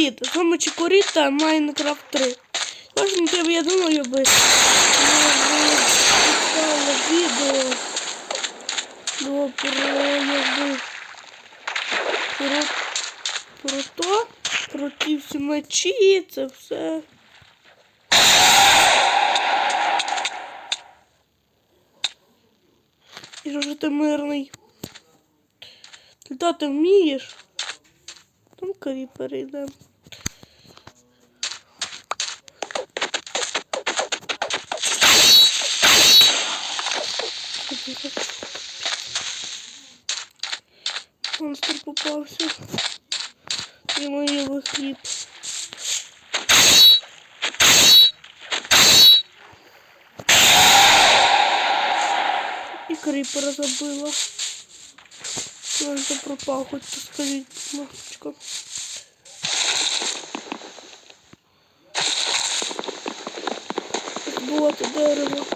Привіт! З вами Чикоріта Майнкрафт 3. Кожен тебе, я думаю, би записала відео було про якби про, про то, про ті всі мечі, це все. І що ж ти мирний? Літати вмієш? Там карі перейдемо. Монстр попався. І моєвий хліб. І кріпера забила. Він же пропав, хоч скажіть, ласка. Збувати дерево.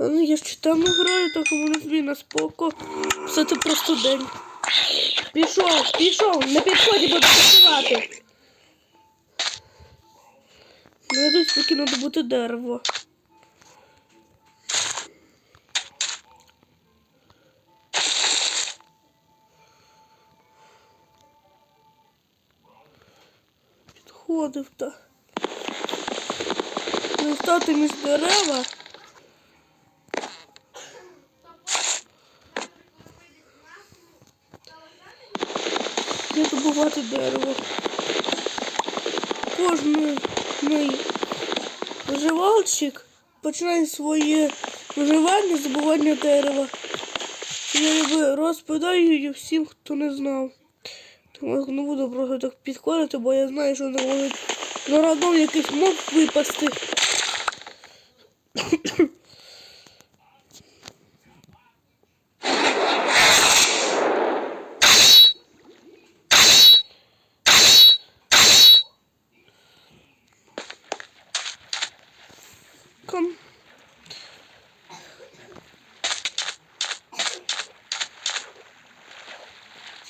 А ну я ж там граю, так зміна споко. Все це просто день. Пішов, пішов, на підході буду працювати. Ну я тут поки треба бути дерево. Підходив та. Не стати між дерева. Я дерево. Кожний мій виживальщик починає своє виживання з добування дерева. Я розповідаю всім, хто не знав. Тому я не буду просто так підходити, бо я знаю, що не можуть народом якийсь моб випасти.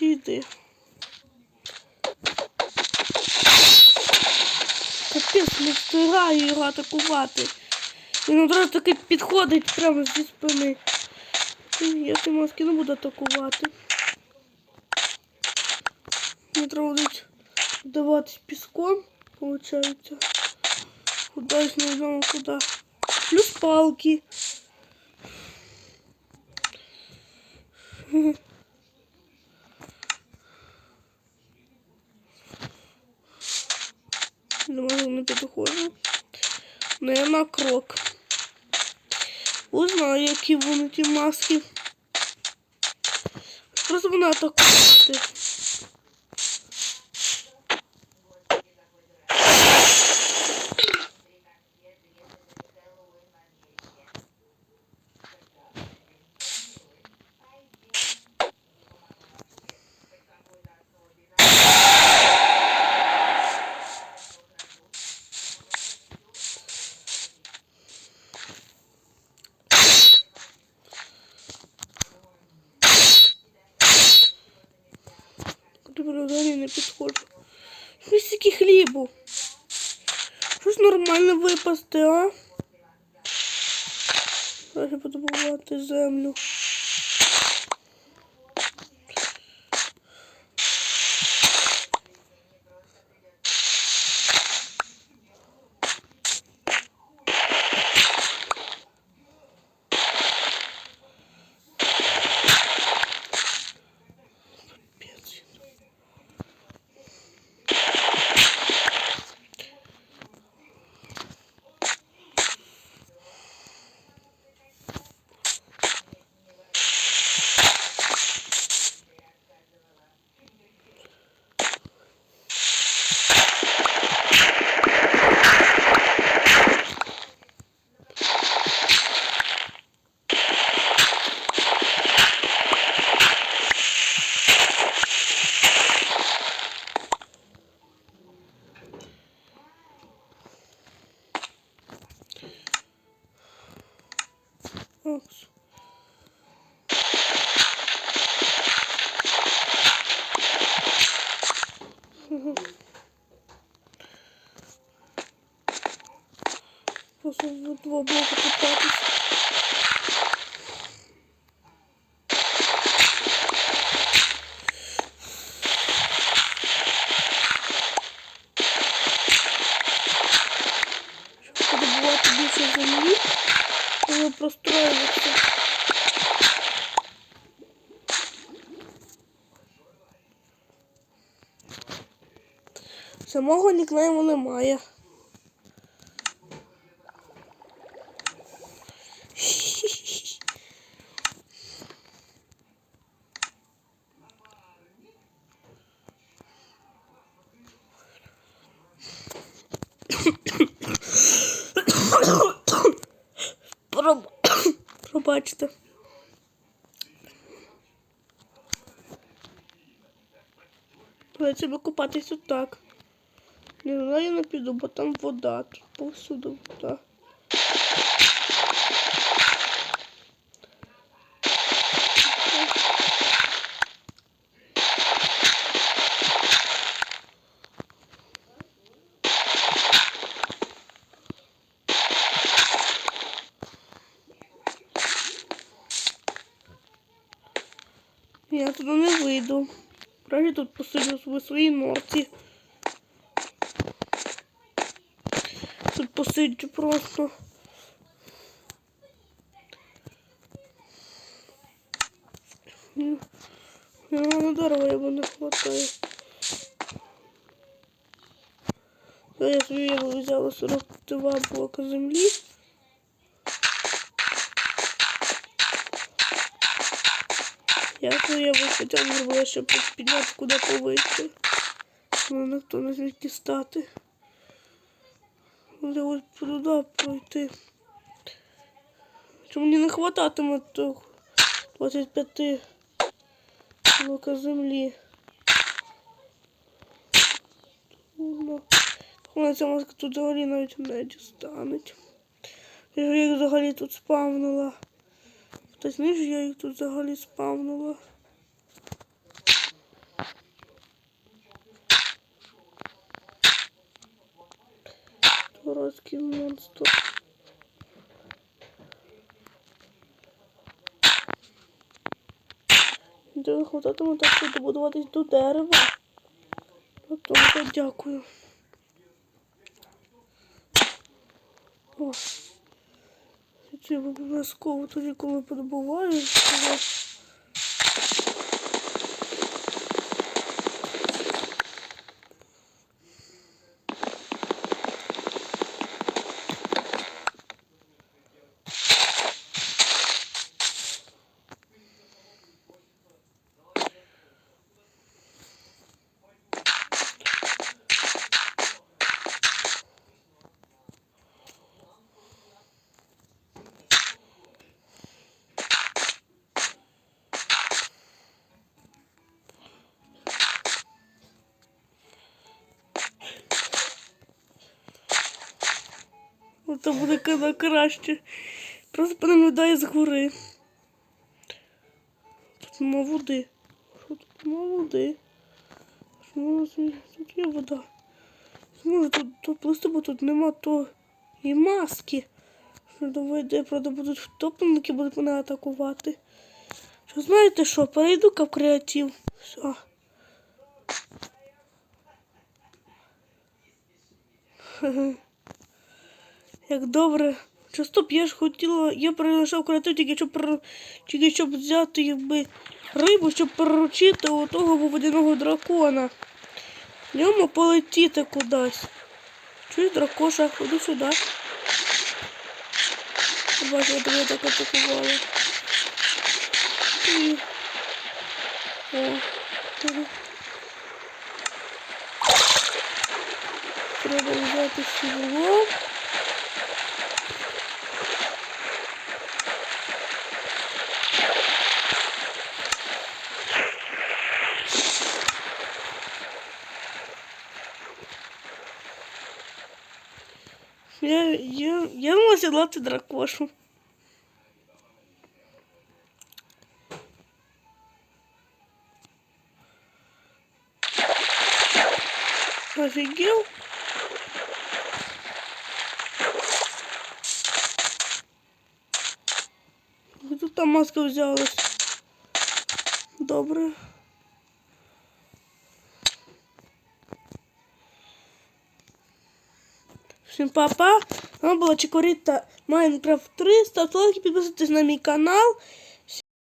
Діди. Капець, не встигаю його атакувати. Він одразу таки підходить прямо зі спини. Я ці маски не буду атакувати. Мені треба буде даватись піском, виходить. Кудись не знаю куди. Плюс палки. Думаю, не підходжу. Не на крок. Узнаю, які вони ті маски. Просто вона атакувати. Добре, не підходжу. Щось тільки хлібу. Щось нормально випасти, а? Я буду землю. Можу в два блоки купатись. Щоб подобувати більше землі, треба простроюватися. Самого нікнейму немає. Пробачте. Давайте себе купатись отак. Не знаю, я не піду, бо там вода. Тут повсюди вода. Я туди не вийду. Правда, тут посиджу в своїй норці. Тут посиджу просто. На дерева його не хватає. Я собі взяла 42 блока землі. Я своє хоча б зробила, щоб підняти куди повище. Ну, ніхто не зміг дістати. Треба ось туди пройти. Чому мені не хвататиме тих 25 блока землі? Вона ця маска тут взагалі навіть не дістануть. Я їх взагалі тут спавнила. Хтось знаєш, я їх тут взагалі спавнила. Дурацький монстр. Де хвататиме так, добудуватись до дерева. Тому дякую. О. Це обов'язково тоді, коли подобуваю. Це буде куди краще. Просто понаблюдаю з гори. Тут нема води. Що тут нема води? Тут є вода. Зможу тут, тут плисти, бо тут нема то і маски. Доведе, правда, будуть втопленики, будуть мене атакувати. Що знаєте що? Перейду-ка в креатив. Все. Як добре. Часто б я ж хотіла, я перелишав креатив тільки щоб, тільки щоб взяти якби, рибу, щоб приручити у того водяного дракона. Ньому полетіти кудись. Чуєш, дракоша, ходи сюди. Бачу, я тебе так атакувала. І... О, треба. Треба взяти сідло. Я я, я можу ты дракошу. Офигел? Тут там маска взялась. Добре. Всім папа. Вона була Чикоріта Майнкрафт 3. Ставте лайки, підписуйтесь на мій канал.